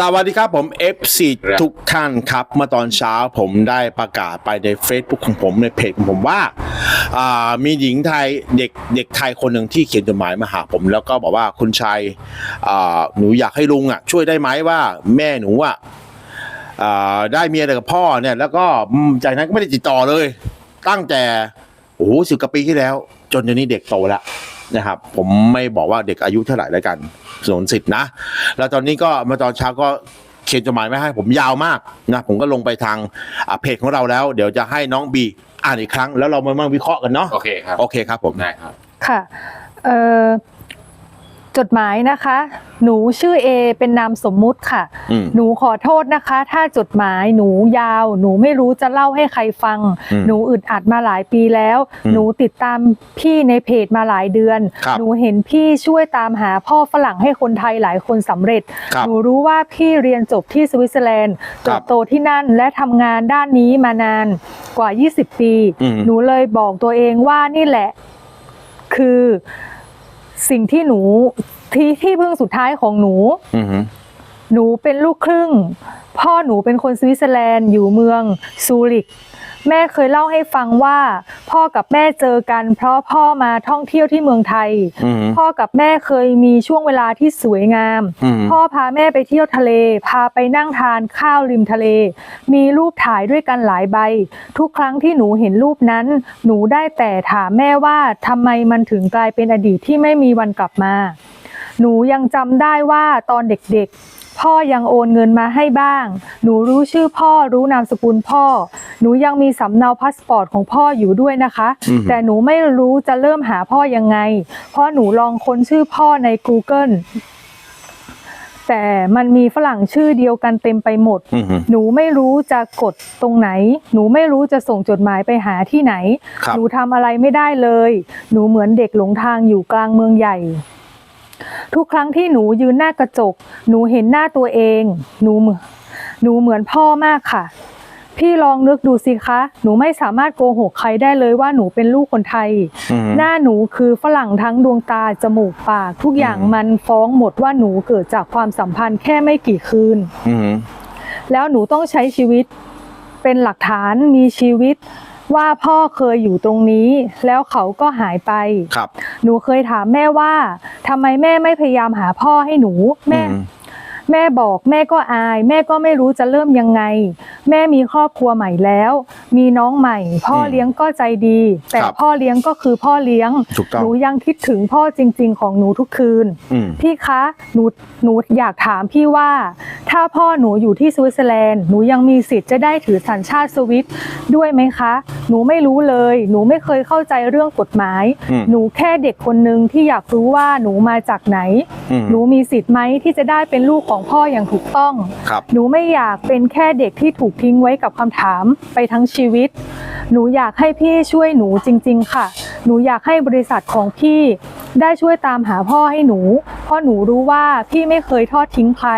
สวัสดีครับผม FC ครับทุกท่านครับ เมื่อตอนเช้าผมได้ประกาศไปใน Facebook ของผมในเพจของผมว่าอ่ามีหญิงไทยเด็กเด็กไทยคนหนึ่งที่เขียนจดหมายมาหาผม แล้วก็บอกว่าคุณชัยอ่าหนูอยากให้ลุงอะช่วยได้ไหมว่าแม่หนูอะอ่าได้เมียแต่กับพ่อเนี่ยแล้วก็อืมจากนั้นก็ไม่ได้ติดต่อเลย ตั้งแต่โอ้โหสิบกว่าปีที่แล้ว จนเดี๋ยวนี้เด็กโตแล้ว นะครับ ผมไม่บอกว่าเด็กอายุเท่าไหร่แล้วกันสนสิทธิ์นะ แล้วตอนนี้ก็มาตอนเช้าก็เขียนจดหมายมาให้ผมยาวมากนะผมก็ลงไปทางอ่าเพจของเราแล้ว เดี๋ยวจะให้น้องบีอ่านอีกครั้ง แล้วเรามามาวิเคราะห์กันเนาะโอเคครับโอเคครับผมได้ครับค่ะเอ่อ จดหมายนะคะ หนูชื่อเอเป็นนามสมมุติค่ะอืมหนูขอโทษนะคะ ถ้าจดหมายหนูยาว หนูไม่รู้จะเล่าให้ใครฟังอืมหนูอึดอัดมาหลายปีแล้วอืมหนูติดตามพี่ในเพจมาหลายเดือนครับหนูเห็นพี่ช่วยตามหาพ่อฝรั่งให้คนไทยหลายคนสำเร็จครับหนูรู้ว่าพี่เรียนจบที่สวิตเซอร์แลนด์คเติรับบโตที่นั่นและทำงานด้านนี้มานานกว่า 20 ปีอืมหนูเลยบอกตัวเองว่านี่แหละคือ สิ่งที่หนูที่ที่พึ่งสุดท้ายของหนู อือหือ หนูเป็นลูกครึ่ง พ่อหนูเป็นคนสวิตเซอร์แลนด์อยู่เมืองซูริก แม่เคยเล่าให้ฟังว่า พ่อกับแม่เจอกัน เพราะพ่อมาท่องเที่ยวที่เมืองไทย อือหือพ่อกับแม่เคยมีช่วงเวลาที่สวยงาม อือหือพ่อพาแม่ไปเที่ยวทะเล พาไปนั่งทานข้าวริมทะเล มีรูปถ่ายด้วยกันหลายใบ ทุกครั้งที่หนูเห็นรูปนั้น หนูได้แต่ถามแม่ว่าทำไมมันถึงกลายเป็นอดีตที่ไม่มีวันกลับมา หนูยังจำได้ว่าตอนเด็กๆ พ่อยังโอนเงินมาให้บ้าง หนูรู้ชื่อพ่อรู้นามสกุลพ่อ หนูยังมีสำเนาพาสปอร์ตของพ่ออยู่ด้วยนะคะ อือหือ แต่หนูไม่รู้จะเริ่มหาพ่อยังไง เพราะหนูลองค้นชื่อพ่อใน Google แต่มันมีฝรั่งชื่อเดียวกันเต็มไปหมด อือหือ หนูไม่รู้จะกดตรงไหน หนูไม่รู้จะส่งจดหมายไปหาที่ไหน ครับ หนูทำอะไรไม่ได้เลย หนูเหมือนเด็กหลงทางอยู่กลางเมืองใหญ่ ทุกครั้งที่หนูยืนหน้ากระจก หนูเห็นหน้าตัวเอง หนูเหมือนหนูเหมือนพ่อมากค่ะ พี่ลองนึกดูสิคะ หนูไม่สามารถโกหกใครได้เลยว่าหนูเป็นลูกคนไทยอือหือหน้าหนูคือฝรั่งทั้งดวงตา จมูกปาก ทุกอย่างอืมมันฟ้องหมดว่าหนูเกิดจากความสัมพันธ์แค่ไม่กี่คืนอือหือแล้วหนูต้องใช้ชีวิตเป็นหลักฐานมีชีวิต ว่าพ่อเคยอยู่ตรงนี้ แล้วเขาก็หายไป ครับ หนูเคยถามแม่ว่าทำไมแม่ไม่พยายามหาพ่อให้หนูแม่ อืม แม่บอกแม่ก็อาย แม่ก็ไม่รู้จะเริ่มยังไง แม่มีครอบครัวใหม่แล้ว มีน้องใหม่ พ่ออืมเลี้ยงก็ใจดี แต่ครับ พ่อเลี้ยงก็คือพ่อเลี้ยง ถูกต้อง หนูยังคิดถึงพ่อจริง ๆ ของหนูทุกคืน อืม พี่คะ หนู หนูอยากถามพี่ว่า ถ้าพ่อหนูอยู่ที่สวิตเซอร์แลนด์หนูยังมีสิทธิ์จะได้ถือสัญชาติสวิตด้วยไหมคะ หนูไม่รู้เลย หนูไม่เคยเข้าใจเรื่องกฎหมายอืมหนูแค่เด็กคนหนึ่งที่อยากรู้ว่าหนูมาจากไหนอืมหนูมีสิทธิ์ไหมที่จะได้เป็นลูกของพ่ออย่างถูกต้องครับหนูไม่อยากเป็นแค่เด็กที่ถูกทิ้งไว้กับคำถามไปทั้งชีวิต หนูอยากให้พี่ช่วยหนูจริง ๆ ค่ะ หนูอยากให้บริษัทของพี่ได้ช่วยตามหาพ่อให้หนู เพราะหนูรู้ว่าพี่ไม่เคยทอดทิ้งใคร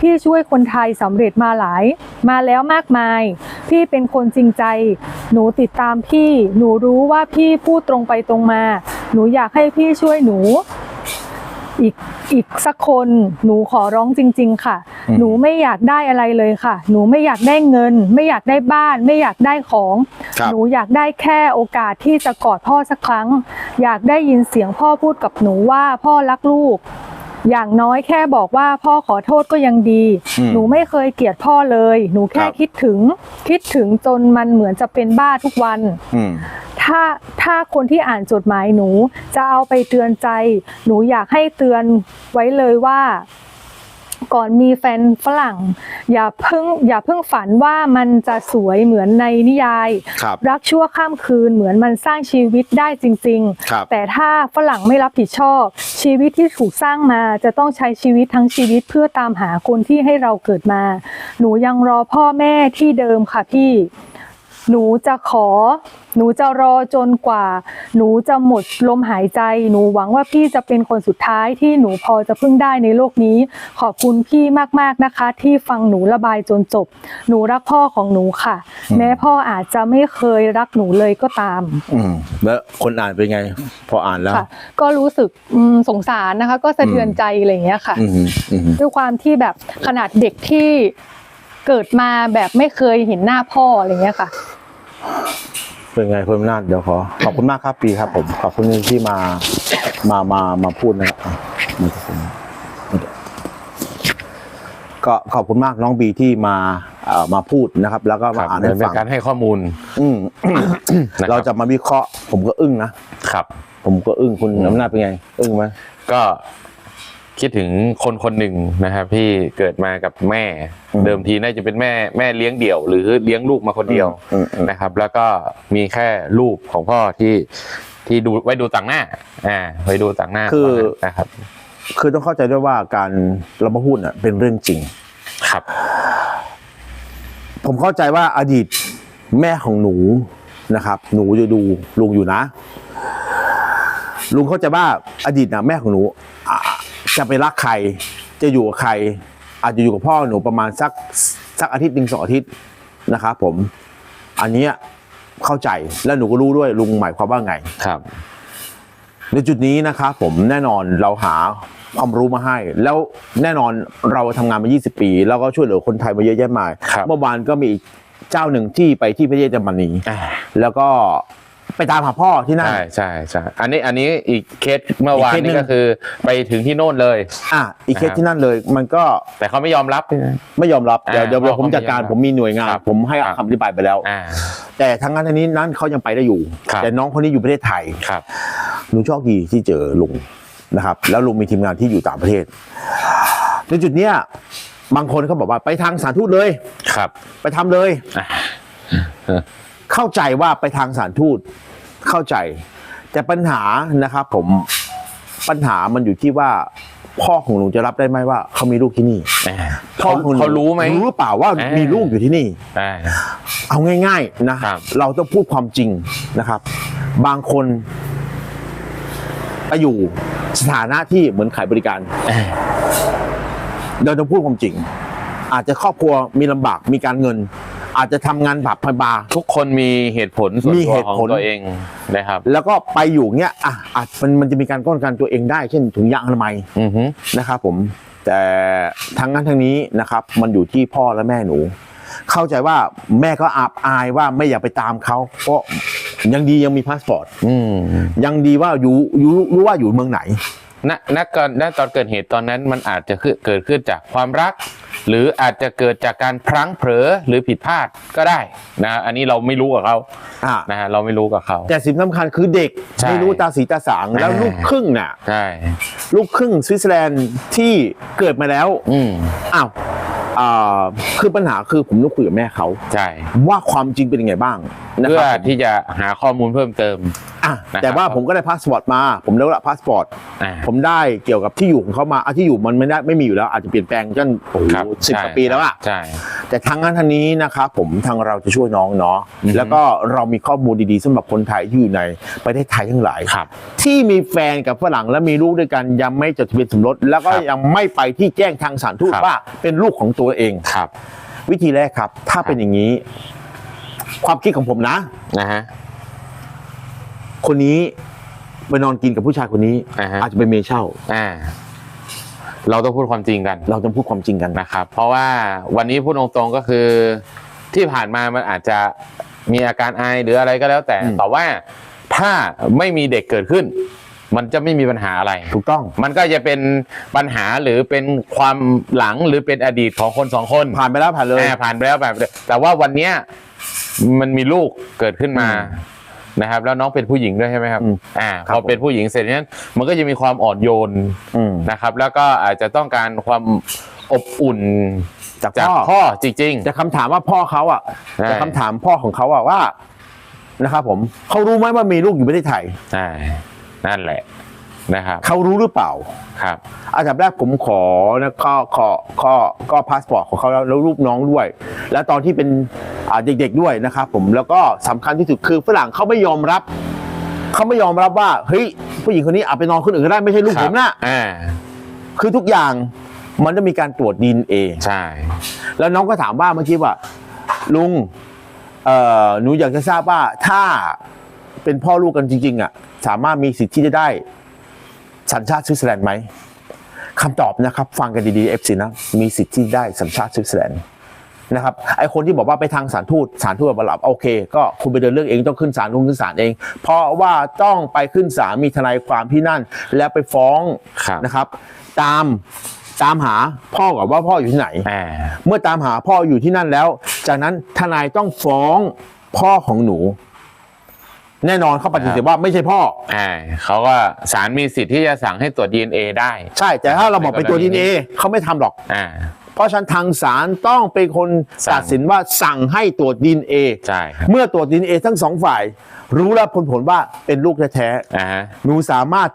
พี่ช่วยคนไทยสำเร็จมาหลาย มาแล้วมากมาย พี่เป็นคนจริงใจ หนูติดตามพี่ หนูรู้ว่าพี่พูดตรงไปตรงมา หนูอยากให้พี่ช่วยหนูอีกอีกสักคนหนูขอร้องจริง ๆ ค่ะอืมหนูไม่อยากได้อะไรเลยค่ะ หนูไม่อยากได้เงิน ไม่อยากได้บ้าน ไม่อยากได้ของครับหนูอยากได้แค่โอกาสที่จะกอดพ่อสักครั้ง อยากได้ยินเสียงพ่อพูดกับหนูว่าพ่อรักลูก อย่างน้อยแค่บอกว่าพ่อขอโทษก็ยังดี อืมหนูไม่เคยเกลียดพ่อเลย หนูแค่ครับ คิดถึง คิดถึงจนมันเหมือนจะเป็นบ้าทุกวัน อืม ถ้าถ้าคนที่อ่านจดหมายหนูจะเอาไปเตือนใจ หนูอยากให้เตือนไว้เลยว่า ก่อนมีแฟนฝรั่ง อย่าเพิ่งอย่าเพิ่งฝันว่ามันจะสวยเหมือนในนิยาย ครับ รักชั่วข้ามคืนเหมือนมันสร้างชีวิตได้จริง ครับ ๆ แต่ถ้าฝรั่งไม่รับผิดชอบ ชีวิตที่ถูกสร้างมาจะต้องใช้ชีวิตทั้งชีวิตเพื่อตามหาคนที่ให้เราเกิดมา หนูยังรอพ่อแม่ที่เดิมค่ะพี่ หนูจะขอ หนูจะรอจนกว่า หนูจะหมดลมหายใจ หนูหวังว่าพี่จะเป็นคนสุดท้ายที่หนูพอจะพึ่งได้ในโลกนี้ ขอบคุณพี่มากๆนะคะ ที่ฟังหนูระบายจนจบ หนูรักพ่อของหนูค่ะ แม้พ่ออาจจะไม่เคยรักหนูเลยก็ตาม อืมแล้วคนอ่านเป็นไง พออ่านแล้ว ค่ะ ก็รู้สึกอืมสงสารนะคะ ก็สะเทือนใจอะไรอย่างเงี้ยค่ะ อืมอืม ด้วยความที่แบบขนาดเด็กที่ เกิดมาแบบไม่เคยเห็นหน้าพ่ออะไรเงี้ยค่ะ เป็นไงคุณอำนาจเดี๋ยวขอขอบคุณมากครับปีครับ ผมขอบคุณที่มามามามาพูดนะครับอะมาขอบคุณก็ขอบคุณมากน้องบีที่มาเอ่อมาพูดนะครับ แล้วก็คมารับอ่านเหมืให้อนเป็ฟันงการให้ข้อมูล อืมนะครับเราจะมาวิเคราะห์ ผมก็อึ้งนะครับ ผมก็อึ้งคุณอำนาจเป็นไง อึ้งไหมก็ คิดถึงคนคนหนึ่งนะครับที่เกิดมากับแม่ อืมเดิมทีน่าจะเป็นแม่แม่เลี้ยงเดี่ยว หรือเลี้ยงลูกมาคนเดียวอืมอืมนะครับ แล้วก็มีแค่ลูกของพ่อที่ที่ดูไว้ดูต่างหน้า อ่าไว้ดูต่างหน้าคือนะครับ คือต้องเข้าใจด้วยว่าการเรามาพูดน่ะเป็นเรื่องจริง ครับ ผมเข้าใจว่าอดีตแม่ของหนูนะครับ หนูจะดูลุงอยู่นะ ลุงเข้าใจว่าอดีตนะแม่ของหนูอะ จะไปรักใคร จะอยู่กับใคร อาจจะอยู่กับพ่อหนูประมาณสักสักอาทิตย์หนึ่งสองอาทิตย์นะครับผม อันเนี้ยเข้าใจแล้วหนูก็รู้ด้วยลุงหมายความว่าไงครับ ในจุดนี้นะครับผมแน่นอนเราหาความรู้มาให้ แล้วแน่นอนเราทำงานมา 20 ปี แล้วก็ช่วยเหลือคนไทยมาเยอะแยะมากครับเมื่อวานก็มีอีกเจ้าหนึ่งที่ไปที่ประเทศเยอรมนีอ่าแล้วก็ ไปตามหาพ่อที่นั่น ใช่ใช่ใช่อันนี้อันนี้อีกเคสเมื่อวานอีกเคสหนึ่นี้ง ก็คือไปถึงที่โน่นเลย อะอีกเคสนะครับที่นั่นเลย มันก็แต่เขาไม่ยอมรับนะไม่ยอมรับเดี๋ยวอ่าเดี๋ยวเดี๋ยวผมพ่อจัดการเขาไม่ยอมรับผมมีหน่วยงาน ครับผมให้ครับ คำอธิบายไปแล้ว อ่า แต่ทางงานทางนี้นั้นเขายังไปได้อยู่ ครับ แต่น้องคนนี้อยู่ประเทศไทย ครับ หนูโชคดีที่เจอลุงนะครับ แล้วลุงมีทีมงานที่อยู่ต่างประเทศในจุดเนี้ยบางคนเขาบอกว่าไปทางสถารทูตเลย ครับไปทำเลย อ่า เข้าใจว่าไปทางสถารทูตเข้าใจ แต่ปัญหานะครับผมปัญหามันอยู่ที่ว่าพ่อของหนูจะรับได้ไหมว่าเขามีลูกที่นี่อ่าพ่อเขาของหนูเขารู้ไหมรู้หรือเปล่าว่าอ่ามีมีลูกอยู่ที่นี่อ่าเอาง่าย ๆนะครับเราต้องพูดความจริงนะครับ บางคนไปอยู่สถานะที่เหมือนขายบริการอ่าเราต้องพูดความจริง อาจจะครอบครัวมีลำบากมีการเงิน อาจจะทำงานแบบพบาทุกคนมีเหตุผลส่วนมีตัวเหตุของผลตัวเองนะครับ แล้วก็ไปอยู่เงี้ยอะอาจมันมันจะมีการป้องกันตัวเองได้เช่นถุงยางอนามัยอือฮึนะครับผม แต่ทางนั้นทางนี้นะครับมันอยู่ที่พ่อและแม่หนู เข้าใจว่าแม่ก็อับอายว่าไม่อยากไปตามเขาเพราะยังดียังมีพาสปอร์ตอืมยังดีว่าอยู่อยู่รู้ว่าอยู่เมืองไหน ณณก่อนณตอนเกิดเหตุตอนนั้นมันอาจจะคือเกิดขึ้นจากความรัก หรืออาจจะเกิดจากการพลั้งเผลอหรือผิดพลาดก็ได้นะอันนี้เราไม่รู้กับเขาอ่านะฮะเราไม่รู้กับเขา แต่สิ่งสำคัญคือเด็กใช่ไม่รู้ตาสีตาสางแล้วอ่าลูกครึ่งน่ะ ใช่ลูกครึ่งสวิตเซอร์แลนด์ที่เกิดมาแล้วอืม อ้าว อ่าคือปัญหาคือผมต้องคุยกับแม่เขาใช่ ว่าความจริงเป็นยังไงบ้างนะเพื่คอรับที่จะหาข้อมูลเพิ่มเติม อะนะครับ แต่ว่าผมก็ได้พาสปอร์ตมา ผมได้ละพาสปอร์ต อ่า ผมได้เกี่ยวกับที่อยู่ของเขามาอะที่อยู่มันไม่ได้ไม่มีอยู่แล้วอาจจะเปลี่ยนแปลงจนโอ้โหครับสิบใช่กว่าปีแล้วอะ ใช่ แต่ทางนั้นทางนี้นะครับผมทางเราจะช่วยน้องเนาะอือฮึแล้วก็เรามีข้อมูลดีๆสำหรับคนไทยที่อยู่ในประเทศไทยทั้งหลายครับ ที่มีแฟนกับฝรั่งและมีลูกด้วยกันยังไม่จดทะเบียนสมรส แล้วก็ครับยังไม่ไปที่แจ้งทางสถารทูตครับว่าเป็นลูกของตัวเองครับ วิธีแรกครับ ถ้าเป็นอย่างนี้ ความคิดของผมนะนะฮะคนนี้ไปนอนกินกับผู้ชายคนนี้อ่าฮะอาจจะเป็นเมยเช่าอ่า เราต้องพูดความจริงกันเราต้องพูดความจริงกันนะครับ เพราะว่าวันนี้พูดตรงๆก็คือ ที่ผ่านมามันอาจจะมีอาการไอหรืออะไรก็แล้วแต่อืม แต่ว่าถ้าไม่มีเด็กเกิดขึ้น มันจะไม่มีปัญหาอะไร ถูกต้อง มันก็จะเป็นปัญหาหรือเป็นความหลังหรือเป็นอดีตของคนสองคนผ่านไปแล้วผ่านเลย อ่าผ่านไปแล้วผ่านไปแล้วแต่ว่าวันเนี้ยมันมีลูกเกิดขึ้นมา อืม นะครับแล้วน้องเป็นผู้หญิงด้วยใช่ไหมครับอืมอ่าครัพบอเป็นผู้หญิงเสร็จนั้นมันก็จะมีความอ่อนโยนอืมนะครับแล้วก็อาจจะต้องการความอบอุ่นจากจากพ่อ พ่อจริงแต่คำถามว่าพ่อเขาอะใช่แต่คำถามพ่อของเขาอะว่านะครับผมเขารู้ไหมว่ามีลูกอยู่ประเทศไทยๆใช่นั่นแหละ นะครับเขารู้หรือเปล่าครับอันดับแรกผมขอนะก็ขอก็ก็พาสปอร์ตของเขาแล้วแล้วรูปน้องด้วย แล้วตอนที่เป็นอ่าเด็กๆด้วยนะครับผมแล้วก็สำคัญที่สุดคือฝรั่งเขาไม่ยอมรับเขาไม่ยอมรับว่าเฮ้ยผู้หญิงคนนี้เอาไปนอนคนอื่นก็ได้ไม่ใช่ลูกผมนะอ่าคือทุกอย่างมันต้องมีการตรวจดีเอใช่ แล้วน้องก็ถามว่าเมื่อกี้ว่า ลุงเอ่อหนูอยากจะทราบว่าถ้าเป็นพ่อลูกกันจริง ๆ อะ สามารถมีสิทธิ์ที่จะได้ สัญชาติสวิตเซอร์แลนด์ไหมคำตอบนะครับ ฟังกันดีๆเอฟซีนะมีสิทธิ์ที่ได้สัญชาติสวิตเซอร์แลนด์นะครับไอคนที่บอกว่าไปทางสารทูตสารทูตบรับโอเค ก็คุณไปเดินเรื่องเองต้องขึ้นศาลลงขึ้นศาลเอง เพราะว่าต้องไปขึ้นศาลมีทนายความที่นั่น แล้วไปฟ้องครับนะครับ ตามตามหาพ่อกับว่าพ่ออยู่ที่ไหนอ่าเมื่อตามหาพ่ออยู่ที่นั่นแล้ว จากนั้นทนายต้องฟ้องพ่อของหนู แน่นอนเขาปฏิเสธว่าไม่ใช่พ่อ อ่าเขาก็ศาลมีสิทธิ์ที่จะสั่งให้ตรวจ DNA ได้ ใช่ แต่ถ้าเราบอกไปตัวดีเอเขาไม่ทำหรอก อ่า เพราะฉะนันทางศาลต้องเป็นคนสั่ง ตัดสินว่าสั่งให้ตรวจดีเอใช่ครับเมื่อตรวจดีเอทั้งสองฝ่าย รู้แล้วผลผลว่าเป็นลูกแท้อ่าฮะๆหนูสามารถ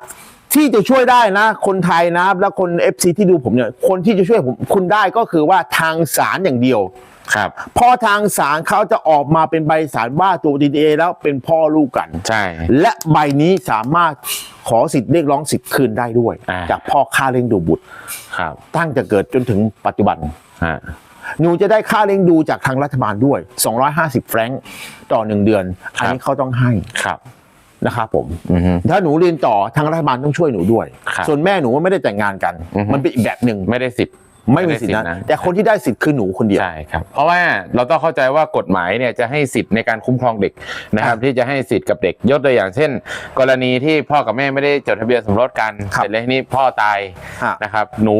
ที่จะช่วยได้นะ คนไทยนะ และคน FC ที่ดูผมเนี่ย คนที่จะช่วยผมคุณได้ก็คือว่าทางศาลอย่างเดียว ครับพอทางศาลเขาจะออกมาเป็นใบสารว่าตัวดีเอแล้วเป็นพ่อลูกกัน ใช่ และใบนี้สามารถขอสิทธิ์เรียกร้องสิทธิ์คืนได้ด้วย อ่า จากพ่อค่าเลี้ยงดูบุตร ครับตั้งแต่เกิดจนถึงปัจจุบัน ฮะหนูจะได้ค่าเลี้ยงดูจากทางรัฐบาลด้วย 250 แฟรงก์ต่อหนึ่งเดือน อันนี้เขาต้องให้ครับ นะครับผม อือฮึ ถ้าหนูเรียนต่อทางรัฐบาลต้องช่วยหนูด้วย ครับส่วนแม่หนูไม่ได้แต่งงานกัน อือฮึ มันเป็นอีกแบบหนึ่งไม่ได้สิทธิ์ ไม่มีสิทธิ์ไม่นะได้สิทธิ์นะแต่คนที่ได้สิทธิ์คือหนูคนเดียวใช่ครับเพราะว่าเราต้องเข้าใจว่ากฎหมายเนี่ยจะให้สิทธิ์ในการคุ้มครองเด็กนะครับที่จะให้สิทธิ์กับเด็กยกตัวอย่างเช่น กรณีที่พ่อกับแม่ไม่ได้จดทะเบียนสมรสกันครับเสร็จแล้วทีนี้พ่อตายฮะนะครับหนู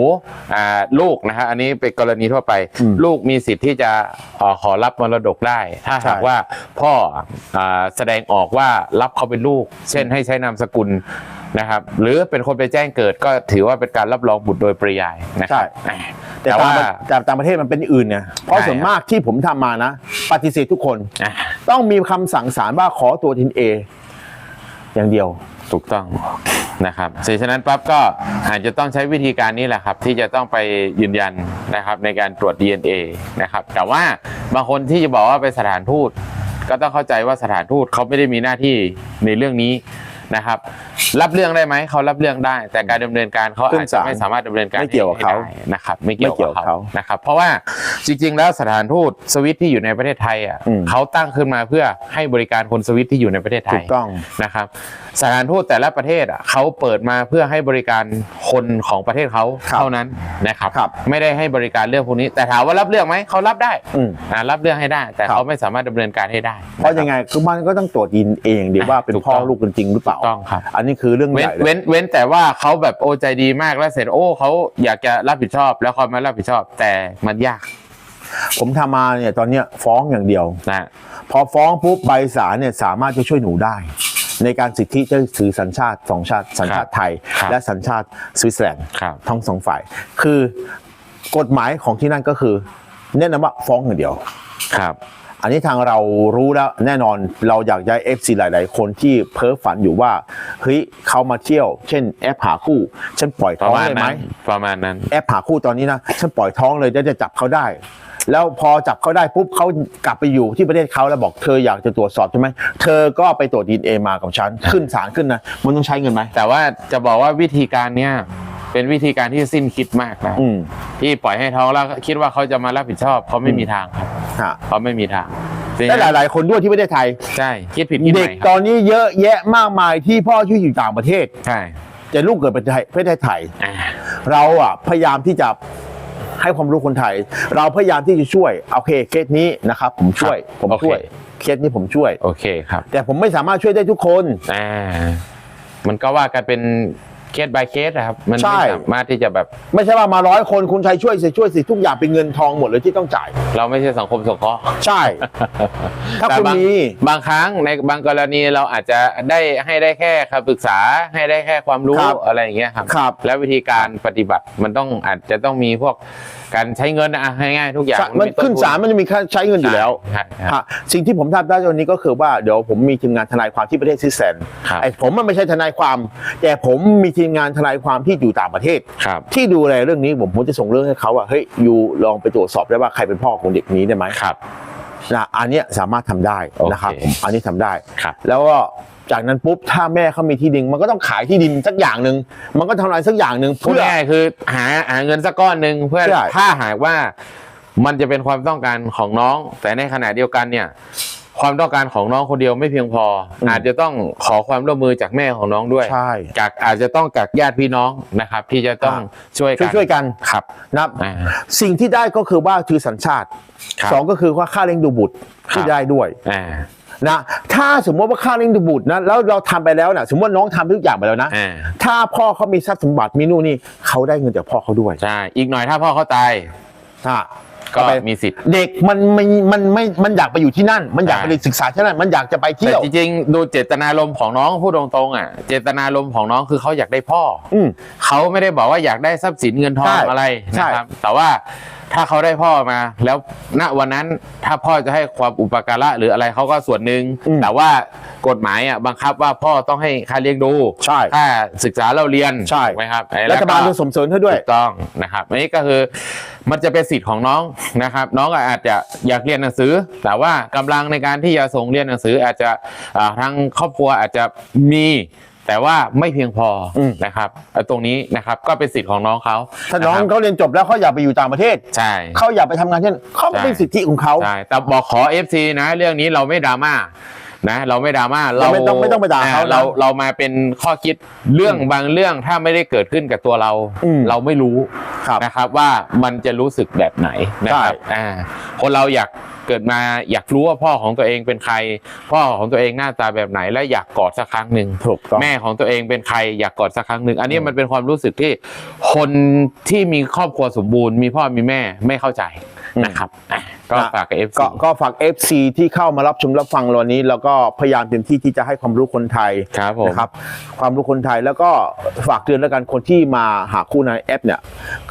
อ่าลูกนะฮะอันนี้เป็นกรณีทั่วไปอืมลูกมีสิทธิ์ที่จะเอ่อขอรับมรดกได้ ถ้าใช่หากว่าพ่ออ่าแสดงออกว่ารับเขาเป็นลูก เช่นให้ใช้นามสกุลนะครับ หรือเป็นคนไปแจ้งเกิดก็ถือว่าเป็นการรับรองบุตรโดยปริยายนะคใช่รับแต่แต่ต่างว่าประแต่ต่างประเทศมันเป็นอื่นเนี่ยเพราะใช่ส่วนมากที่ผมทำมานะ ปฏิเสธทุกคนอะต้องมีคำสั่งศาลว่าขอตัวทีนเอ อย่างเดียวถูกต้องนะครับฉะนั้นปั๊บก็อาจจะต้องใช้วิธีการนี้แหละครับ ที่จะต้องไปยืนยันนะครับในการตรวจ DNA นะครับ แต่ว่าบางคนที่จะบอกว่าไปสถานทูต ก็ต้องเข้าใจว่าสถานทูตเขาไม่ได้มีหน้าที่ในเรื่องนี้นะครับรับเรื่องได้ไหมเขารับเรื่องได้ แต่การดำเนินการเขาขึ้อาจนจะศาลไม่สามารถดำเนินการไม่เกี่ยวกับเขาให้ได้นะครับไม่เกี่ยวไม่เกี่ยวกับกับเขาเขานะครับเพราะว่าจริง ๆ แล้วสถานทูตสวิตที่อยู่ในประเทศไทยอะอืมเขาตั้งขึ้นมาเพื่อให้บริการคนสวิตที่อยู่ในประเทศไทถูยกต้องนะครับสถานทูตแต่ละประเทศอะเขาเปิดมาเพื่อให้บริการคนของประเทศเขาครับเท่านั้นนะครับครับไม่ได้ให้บริการเรื่องพวกนี้ แต่ถามว่ารับเรื่องไหมเขารับได้อืมอ่ารับเรื่องให้ได้ แต่ครับเขาไม่สามารถดำเนินการให้ได้ เพราะยังไงคือมันก็ต้องตรวจดีเออย่างเดียวว่าเป็นถูกพ่อต้องลูกกันจริงหรือเปล่าถูกต้องครับอันนี้คือเรื่องเว้ใหนญ่เลยเว้นเว้นแต่ว่าเขาแบบโอใจดีมากแล้วเสร็จโอ้เขาอยากจะรับผิดชอบ แล้วเขาไม่รับผิดชอบ แต่มันยาก ผมทำมาเนี่ยตอนเนี้ยฟ้องอย่างเดียวนะพอฟ้องปุ๊บใบศาลเนี่ยสามารถจะช่วยหนูได้ ในการสิทธิจะถือสัญชาติสองชาติ สัญชาติไทย และสัญชาติสวิตเซอร์แลนด์ครับทั้งสองฝ่าย คือกฎหมายของที่นั่นก็คือแนะนำว่าฟ้องอย่างเดียวครับ อันนี้ทางเรารู้แล้วแน่นอนเราอยากย้าย FC หลาย ๆ คนที่เพ้อฝันอยู่ว่าเฮ้ยเขามาเที่ยว เช่นแอปหาคู่ฉันปล่อยปท้ระองมาณได้ไหมนั้นประมาณนั้น แอปหาคู่ตอนนี้นะฉันปล่อยท้องเลยแล้วจะจับเขาได้ แล้วพอจับเขาได้ปุ๊บเขากลับไปอยู่ที่ประเทศเขาแล้วบอกเธออยากจะตรวจสอบใช่ไหมเธอก็ไปตรวจดีเอมากับฉันขึ้นศาลขึ้นนะมันต้องใช้เงินไหมแต่ว่าจะบอกว่าวิธีการเนี้ยเป็นวิธีการที่สิ้นคิดมากนะอืม ที่ปล่อยให้ท้องแล้วคิดว่าเขาจะมารับผิดชอบเขาไม่มีทางครับ ฮะ เขาไม่มีทางและหลาย ๆ คนด้วยที่ประเทศไทย ใช่คิดผิดคิดใหเด็กม่คตรับอนนี้เยอะแยะมากมายที่พ่อช่วยอยู่ต่างประเทศ ใช่แต่ลูกเกิดประเทศไทยประเทศไทย อ่าเราอะพยายามที่จะให้ความรู้คนไทย เราพยายามที่จะช่วยโอเคเคสนี้นะครับ ผมช่วย ผมช่วยเคสนี้ผมช่วย โอเคครับแต่ผมไม่สามารถช่วยได้ทุกคน อ่ามันก็ว่ากันเป็น เคส by เคสนะครับ มันใช่ ไม่สามารถที่จะแบบไม่ใช่ว่ามาร้อยคนคุณชัยช่วยสิช่วยสิทุกอย่างเป็นเงินทองหมดเลยที่ต้องจ่าย เราไม่ใช่สังคมสงเคราะห์ใช่ ถ้าแต่คุณบางมี บางครั้งในบางกรณีเราอาจจะได้ให้ได้แค่คำปรึกษาให้ได้แค่ความรู้ครับ อะไรอย่างเงี้ยครับ ครับ แล้ววิธีการปฏิบัติมันต้องอาจจะต้องมีพวกการใช้เงินอะให้ง่ายๆทุกอย่างมันต้ขึ้นทุศาลมันจะมีค่าใช้เงินอยู่แล้วใช่ใช่ฮะสิ่งที่ผมทำได้ตอนนี้ก็คือว่าเดี๋ยวผมมีทีมงานทนายความที่ประเทศสวิตเซอร์แลนด์ครับ ไอ้ผมมันไม่ใช่ทนายความ แต่ผมมีทีมงานทนายความที่อยู่ต่างประเทศ ครับ ที่ดูแลเรื่องนี้ผมผมจะส่งเรื่องให้เขาว่าเฮ้ยอยู่ลองไปตรวจสอบได้ว่าใครเป็นพ่อของเด็กนี้ได้ไหมครับ นะอันเนี้ยสามารถทำได้นะครับโอเคผมอันนี้ทำได้ ครับ แล้วก็ จากนั้นปุ๊บถ้าแม่เขามีที่ดินมันก็ต้องขายที่ดินสักอย่างหนึ่งมันก็ทำอะไรสักอย่างหนึ่งพูดเพื่อ ง่ายๆคือหาหาเงินสักก้อนหนึ่งเพื่อใช่ ถ้าหากว่ามันจะเป็นความต้องการของน้อง แต่ในขณะเดียวกันเนี่ย ความต้องการของน้องคนเดียวไม่เพียงพอออาจจะต้องขอความร่วมมือจากแม่ของน้องด้วยใช่ จากอาจจะต้องจากญาติพี่น้องนะครับ ที่จะต้องอ่ช่วยช่กัวยนช่วยกันครับนะอ่า สิ่งที่ได้ก็คือว่าคือสัญชาติครับสองก็คือว่าค่าเลี้ยงดูบุตรที่ครับ ได้ด้วย อ่า นะถ้าสมมติว่าค่าเลี้ยงดูบุตรนะแล้วเราทำไปแล้วนะสมมติว่าน้องทำทุกอย่างไปแล้วนะอ่าถ้าพ่อเขามีทรัพย์สมบัติมีนู่นนี่เขาได้เงินจากพ่อเขาด้วยใช่อีกหน่อยถ้าพ่อเขาตายถ้าก็ไปมีสิทธิ์เด็กมันมันมันไม่มันอยากไปอยู่ที่นั่น มันอยากใช่ไปเรียนศึกษาที่นั่นมันอยากจะไปแต่เที่ยวจริงๆดูเจตนารมณ์ของน้องพูดตรงๆอะ เจตนารมณ์ของน้องคือเขาอยากได้พ่อ อืมเขาไม่ได้บอกว่าอยากได้ทรัพย์สินเงินทอใช่งอะไรใช่นะครับแต่ว่า ถ้าเขาได้พ่อมา แล้วณวันนั้นถ้าพ่อจะให้ความอุปการะหรืออะไรเขาก็ส่วนหนึ่งแต่ว่ากฎหมายอะบังคับว่าพ่อต้องให้ค่าเลี้ยงดูใช่ค่าศึกษาเราเรียนใช่ ถูกไหมครับรัฐบาลแวก็ต้องสมเสริญให้ด้วย ถูกต้องนะครับอันนี้ก็คือมันจะเป็นสิทธิ์ของน้องนะครับ น้องก็อาจจะอยากเรียนหนังสือ แต่ว่ากำลังในการที่จะส่งเรียนหนังสืออาจจะอ่าทางครอบครัวอาจจะมี แต่ว่าไม่เพียงพออม นะครับเอ่อตรงนี้นะครับก็เป็นสิทธิ์ของน้องเขาถ้าน้องะครับเขาเรียนจบแล้วเขาอยากไปอยู่ต่างประเทศ ใช่ เขาอยากไปทำงานที่นั่นเขาก็เป็นใช่ สิทธิของเขา ใช่แต่บอกขอ FC นะ เรื่องนี้เราไม่ดราม่า นะเราไม่ดราม่าเราไม่ต้องไม่ต้องไปด่าเขานะเราเรามาเป็นข้อคิดเรื่องบางเรื่องถ้าไม่ได้เกิดขึ้นกับตัวเราอืมเราไม่รู้ครับนะครับว่ามันจะรู้สึกแบบไหนนะครับใช่อ่าคนเราอยากเกิดมาอยากรู้ว่าพ่อของตัวเองเป็นใคร พ่อของตัวเองหน้าตาแบบไหน และอยากกอดสักครั้งหนึ่งถูกต้องแม่ของตัวเองเป็นใคร อยากกอดสักครั้งหนึ่งอันนี้มันเป็นความรู้สึกที่คนที่มีครอบครัวสมบูรณ์ มีพ่อมีแม่ไม่เข้าใจนะครับอะ ก็นะฝากกับเอฟก็ซี ก็ฝาก FC ที่เข้ามารับชมรับฟังวันนี้ แล้วก็พยายามเต็มที่ที่จะให้ความรู้คนไทยครับผม นะครับ ความรู้คนไทยแล้วก็ฝากเตือนแล้วกันคนที่มาหาคู่ในแอปเนี่ย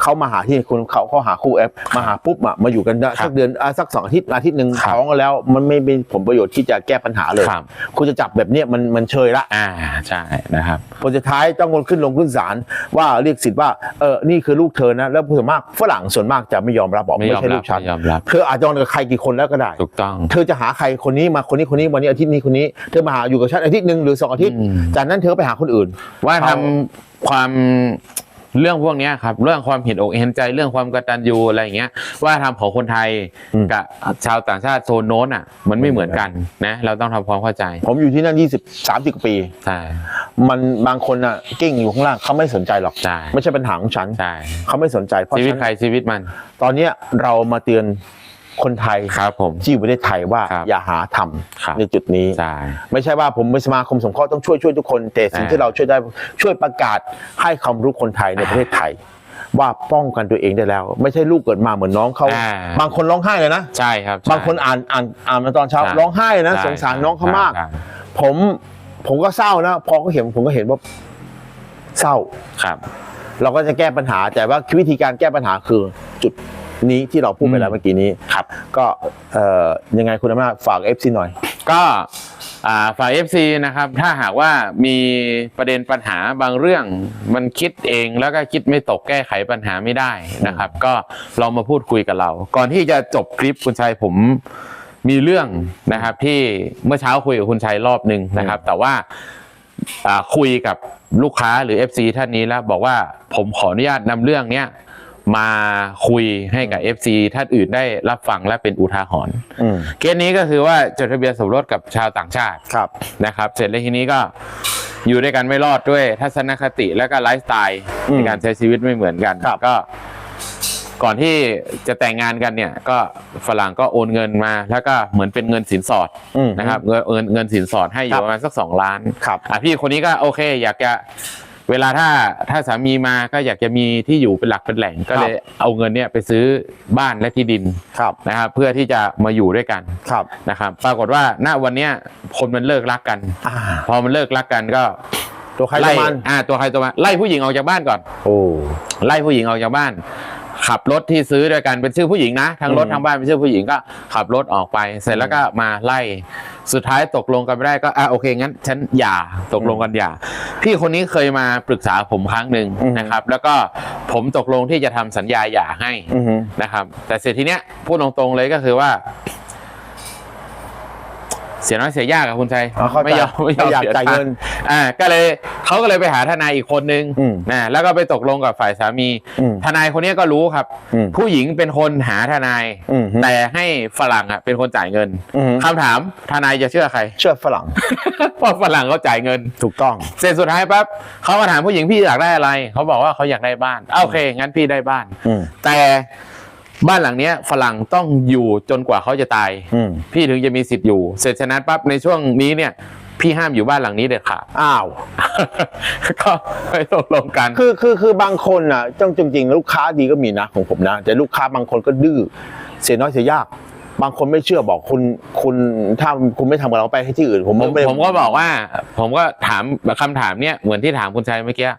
เขามาหาที่คนเขาเขาหาคู่แอป มาหาปุ๊บอะมาอยู่กันได้ครับสักเดือนอะสักสองอาทิตย์อาทิตย์หนึ่งครับท้องกันแล้ว มันไม่เป็นผลประโยชน์ที่จะแก้ปัญหาเลยครับ คุณจะจับแบบเนี้ยมันมันเชยละ อ่าใช่นะครับ ผลสุดท้ายต้องคนขึ้นลงขึ้นศาลว่าเรียกสิทธิ์ว่าเออนี่คือลูกเธอนะแล้วส่วนมากฝรั่งส่วนมากจะไม่ยอมรับบอกไม่ไม่ยอมใช่รัลูบกฉันไม่ยอมรับ เธออาจจะนอนกับใครกี่คนแล้วก็ได้ ถูกต้อง เธอจะหาใครคนนี้มาคนนี้คนนี้วันนี้อาทิตย์นี้คนนี้ เธอมาหาอยู่กับฉันอาทิตย์หนึ่งหรือสองอาทิตย์ จากนั้นเธอก็ไปหาคนอื่น ว่าทำเขาความเรื่องพวกเนี้ยครับ เรื่องความเห็นอกเห็นใจเรื่องความกตัญญูอะไรอย่างเงี้ย ว่าทำของคนไทยอืม กับชาวต่างชาติโซนโน้นอะ มันไม่เหมือนกันนะ เราต้องทำความเข้าใจผมอยู่ที่นั่นยี่สิบสามสิบปี ใช่มันบางคนอะกิ้งอยู่ข้างล่างเขาไม่สนใจหรอก ใช่ไม่ใช่ปัญหาของฉันใช่เขาไม่สนใจเพราะชีวิตฉะใครชีวิตมัน ตอนเนี้ยเรามาเตือน คนไทยครับผมที่อยู่ประเทศไทยว่าครับอย่าหาทครับำในจุดนี้ ใช่ ไม่ใช่ว่าผมเป็นสมาคมสงเคราะห์ต้องช่วยช่วยทุกคน แต่สิ่งอ่าที่เราช่วยได้ช่วยประกาศให้ความรู้คนไทยในประเทศไทย ว่าป้องกันตัวเองได้แล้ว ไม่ใช่ลูกเกิดมาเหมือนน้องเขาอ่า บางคนร้องไห้เลยนะ ใช่ครับใช่ บางคนอ่านอ่านอ่านมาตอนเช้าใช่ร้องไห้เลยนะใช่สงสารน้องเขามาก ใช่ ผมผมก็เศร้านะ พอเขาเห็นผมก็เห็นว่าเศร้า ครับ เราก็จะแก้ปัญหาแต่ว่าวิธีการแก้ปัญหาคือจุด นี้ที่เราพูดไปแล้วอืมเมื่อกี้นี้ครับ ก็เอ่อยังไงคุณอำนาจฝากเอฟซีหน่อย ก็อ่าฝ่าย FC นะครับ ถ้าหากว่ามีประเด็นปัญหาบางเรื่อง มันคิดเองแล้วก็คิดไม่ตกแก้ไขปัญหาไม่ได้นะครับ ก็ลองมาพูดคุยกับเรา ก่อนที่จะจบคลิปคุณชัยผมมีเรื่องนะครับที่เมื่อเช้าคุยกับคุณชัยรอบหนึ่งนะครับ แต่ว่าอ่าคุยกับลูกค้าหรือ FC ท่านนี้แล้วบอกว่าผมขออนุญาตนำเรื่องเนี้ย มาคุยให้กับ FC ท่านอื่นได้รับฟังและเป็นอุทาหรณ์อืมเคสนี้ก็คือว่าจดทะเบียนสมรสกับชาวต่างชาติครับนะครับ เสร็จแล้วทีนี้ก็อยู่ด้วยกันไม่รอดด้วยทัศนคติและก็ไลฟ์สไตล์อืมในการใช้ชีวิตไม่เหมือนกันครับก็ก่อนที่จะแต่งงานกันเนี่ย ก็ฝรั่งก็โอนเงินมา แล้วก็เหมือนเป็นเงินสินสอดอืมนะครับเงินเงินเงินสินสอดให้อครัยู่บประมาณสักสองล้านครับอะพี่คนนี้ก็โอเค อยากจะ เวลาถ้าถ้าสามีมาก็อยากจะมีที่อยู่เป็นหลักเป็นแหล่งก็เลยเอาเงินเนี่ยไปซื้อบ้านและที่ดินครับนะครับเพื่อที่จะมาอยู่ด้วยกันครับนะครับ ปรากฏว่าณวันเนี้ยคนมันเลิกรักกันอ่าพอมันเลิกรักกันก็ตัวใครตัไล่วมันอ่าตัวใครตัวมันไล่ผู้หญิงออกจากบ้านก่อน โอ้ไล่ผู้หญิงออกจากบ้าน ขับรถที่ซื้อด้วยกันเป็นชื่อผู้หญิงนะทั้งรถอืมทั้งบ้านเป็นชื่อผู้หญิงก็ขับรถออกไป เสร็จแล้วก็มาไล่ สุดท้ายตกลงกันไม่ได้ก็อะโอเคงั้นฉันหย่าตกลงกันหย่าพี่คนนี้เคยมาปรึกษาผมครั้งหนึ่งอืมนะครับ แล้วก็ผมตกลงที่จะทำสัญญาหย่าให้อือฮึนะครับ แต่เสร็จทีเนี้ยพูดตรงๆเลยก็คือว่า เสียน้อยเสียยากอะคุณชัยอ๋อเข้าใจไม่ยอมไม่ยอมไม่อยากสีจ่ายเงินอ่าก็เลยเขาก็เลยไปหาทนายอีกคนนึงอืมนะแล้วก็ไปตกลงกับฝ่ายสามี อืมทนายคนนี้ก็รู้ครับ อืม ผู้หญิงเป็นคนหาทนาย อืมแต่ให้ฝรั่งอะเป็นคนจ่ายเงินอืมคำถามทนายจะเชื่อใคร เชื่อฝรั่งเพราะฝรั่งเขาจ่ายเงิน ถูกต้อง เสร็จสุดท้ายปั๊บเขามาถามผู้หญิงพี่อยากได้อะไร เขาบอกว่าเขาอยากได้บ้านอะโอเค งั้นพี่ได้บ้าน อืม แต่ บ้านหลังเนี้ยฝรั่งต้องอยู่จนกว่าเขาจะตาย อืม พี่ถึงจะมีสิทธิ์อยู่ เสร็จฉะนั้นปั๊บในช่วงนี้เนี่ย พี่ห้ามอยู่บ้านหลังนี้เด็ดขาดอ้าว ก็ไปตกลงกันคือคือคือบางคนอะจริงจริงๆลูกค้าดีก็มีนะของผมนะ แต่ลูกค้าบางคนก็ดื้อเสียน้อยเสียยาก บางคนไม่เชื่อบอกคุณคุณถ้าคุณไม่ทำกับเราไปให้ที่อื่น ผมผมไม่ผมก็บอกว่า ผมก็ถามคำถามเนี่ยเหมือนที่ถามคุณชัยเมื่อกี้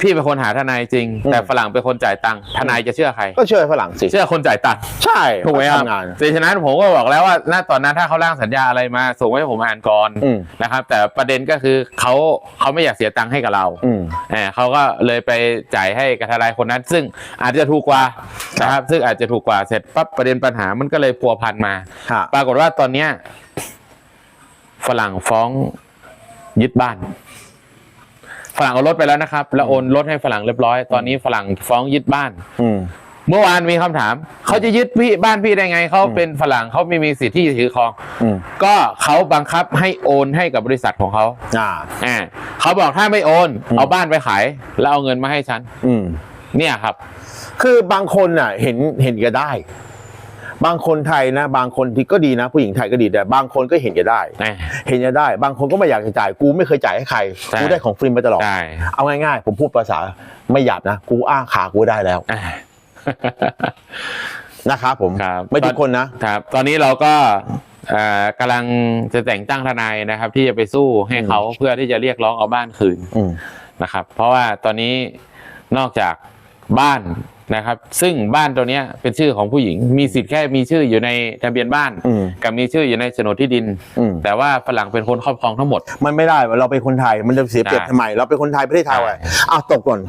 พี่เป็นคนหาทนายจริง แต่ฝรั่งเป็นคนจ่ายตังค์ทนายจะเชื่อใคร ก็เชื่อฝรั่งสิเชื่อคนจ่ายตังค์ใช่ถูกไหมครับทำงานดังนั้นผมก็บอกแล้วว่าณตอนนั้นถ้าเขาร่างสัญญาอะไรมาส่งให้ผมอ่านก่อนอืมนะครับ แต่ประเด็นก็คือเขาเขาไม่อยากเสียตังค์ให้กับเราอืมเออเขาก็เลยไปจ่ายให้กับทนายคนนั้น ซึ่งอาจจะถูกกว่านะครับซึ่งอาจจะถูกกว่าเสร็จปั๊บประเด็นปัญหามันก็เลยพัวพันมา ฮะ ปรากฏว่าตอนเนี้ยฝรั่งฟ้องยึดบ้าน ฝรั่งเอารถไปแล้วนะครับ แล้วโอนรถให้ฝรั่งเรียบร้อย ตอนนี้ฝรั่งฟ้องยึดบ้าน อืม เมื่อวานมีคำถาม เขาจะยึดพี่บ้านพี่ได้ไงเขาเป็นฝรั่งเขาไม่มีสิทธิ์ที่จะถือครอง อืม ก็เขาบังคับให้โอนให้กับบริษัทของเขาอ่า อ่าเขาบอกถ้าไม่โอน เอาบ้านไปขาย แล้วเอาเงินมาให้ฉัน อืม เนี่ยครับ คือบางคนอะ เห็นเห็นแก็ได้ บางคนไทยนะ บางคนที่ก็ดีนะ ผู้หญิงไทยก็ดีแต่บางคนก็เห็นแก็ได้อ่าเห็นแก็ได้ บางคนก็ไม่อยากจะจ่ายกูไม่เคยจ่ายให้ใครใช่กูได้ของฟรีมาตลอดใช่เอาง่ายๆ ผมพูดภาษาไม่หยาบนะ กูอ้างขากูได้แล้วอ่านะครับผมครับไม่ทุกคนนะครับ ตอนนี้เราก็เอ่อกำลังจะแต่งตั้งทนายนะครับ ที่จะไปสู้ให้เขาเพื่อที่จะเรียกร้องเอาบ้านคืนอืมนะครับ เพราะว่าตอนนี้นอกจากบ้าน นะครับ ซึ่งบ้านตัวเนี้ยเป็นชื่อของผู้หญิง มีสิทธิ์แค่มีชื่ออยู่ในทะเบียนบ้าน อืมกับมีชื่ออยู่ในโฉนดที่ดิน อืม แต่ว่าฝรั่งเป็นคนครอบครองทั้งหมด มันไม่ได้เราเป็นคนไทยมันจะเสียเปรียบใช่ทำไมเราเป็นคนไทยประเทศไทยใช่ไว้อ้าวตกก่อน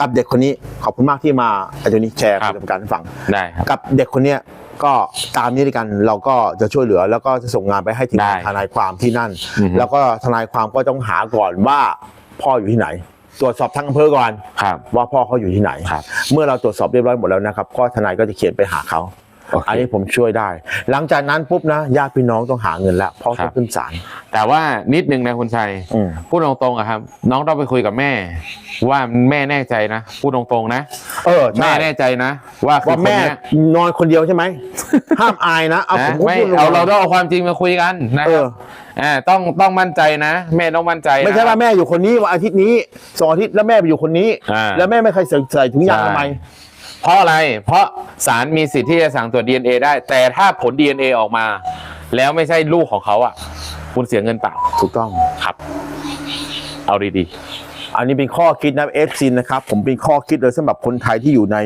กับเด็กคนนี้ขอบคุณมากที่มาอาจารย์นี้แชร์ครัปบระสบการณ์ให้ฟัง ได้ครับ กับเด็กคนเนี้ยก็ตามนี้ด้วยกันเราก็จะช่วยเหลือแล้วก็จะส่งงานไปให้ทีมงานได้ทนายความที่นั่น อือฮึ แล้วก็ทนายความก็ต้องหาก่อนว่าพ่ออยู่ที่ไหน ตรวจสอบทั้งอำเภอก่อน ครับ ว่าพ่อเขาอยู่ที่ไหน ครับ เมื่อเราตรวจสอบเรียบร้อยหมดแล้วนะครับ ก็ทนายก็จะเขียนไปหาเขาโอเคอันนี้ผมช่วยได้ หลังจากนั้นปุ๊บนะญาติพี่น้องต้องหาเงินแล้วเพราะครัต้อบงขึ้นศาล แต่ว่านิดนึงนะคุณชัยอืม พูดตรงๆอะครับ น้องต้องไปคุยกับแม่ ว่าแม่แน่ใจนะพูดตรงๆนะเออแม่ใช่แน่ใจนะ ว่าคือว่าคนแม่เนี้ยนอนคนเดียวใช่ไหม ห้ามอายนะเอานะผมก็ไม่พูดลงเอาเราต้องเอาความจริงมาคุยกันนะเอครับออ่าต้องต้องมั่นใจนะ แม่ต้องมั่นใจนะ ไม่ใช่ว่าแม่อยู่คนนี้วันอาทิตย์นี้สองอาทิตย์แล้วแม่ไปอยู่คนนี้ อ่า แล้วแม่ไม่เคยใส่ใส่ถุงยางใช่ทำไม เพราะอะไร เพราะศาลมีสิทธิ์ที่จะสั่งตรวจ DNA ได้ แต่ถ้าผล DNA ออกมา แล้วไม่ใช่ลูกของเขาอะ คุณเสียเงินเปล่าถูกต้องครับ เอาดีอันนี้เป็นข้อคิดนะเอฟซีนะครับผมเป็นข้อคิดเลยสำหรับคนไทยที่อยู่ใน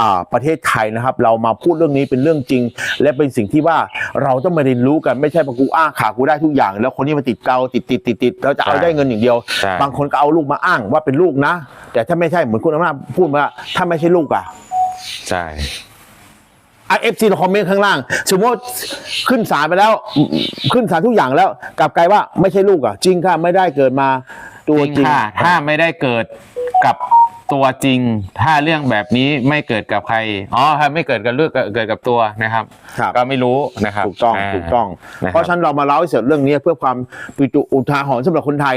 อ่าประเทศไทยนะครับ เรามาพูดเรื่องนี้เป็นเรื่องจริง และเป็นสิ่งที่ว่าเราต้องมาเรียนรู้กันไม่ใช่ปะกูอ้างขากูได้ทุกอย่าง แล้วคนนี้มาติดเกาติดติดติดติดเราจะเอาใช่ได้เงินอย่างเดียว ใช่ บางคนก็เอาลูกมาอ้างว่าเป็นลูกนะ แต่ถ้าไม่ใช่เหมือนคุณอำนาจพูดมาถ้าไม่ใช่ลูกอะๆ ใช่เอฟซีคอมเมนต์ข้างล่าง สมมติว่าขึ้นศาลไปแล้ว ขึ้นศาลทุกอย่างแล้ว กลับกลายว่าไม่ใช่ลูกอะจริงค่ะไม่ได้เกิดมาตัวจริงจริงค่ะถ้าไม่ได้เกิดกับตัวจริง ถ้าเรื่องแบบนี้ไม่เกิดกับใครอ๋อครับไม่เกิดกับเรื่องเกิดกับตัวนะครับ ครับ ก็ไม่รู้นะครับถูกต้องาถูกต้อง นะครับ เพราะฉะนั้นเรามาเล่าให้เสร็จเรื่องนี้เพื่อความปิตุอุทาหรณ์สำหรับคนไทย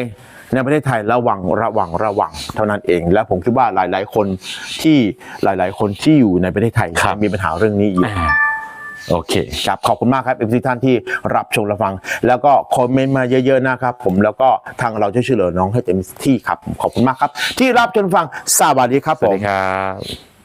ในประเทศไทยระวังระวังระวังเท่านั้นเอง และผมคิดว่าหลาย ๆ คนที่หลาย ๆ คนที่อยู่ในประเทศไทยครับมีปัญหาเรื่องนี้อยู่อ่าโอเคครับขอบคุณมากครับเอฟซีท่านที่รับชมรับฟัง แล้วก็คอมเมนต์มาเยอะๆนะครับผมแล้วก็ทางเราจะช่วยเหลือน้องให้เต็มที่ครับ ขอบคุณมากครับ ที่รับชมฟังสวัสดีครับสผวัสมดีครับ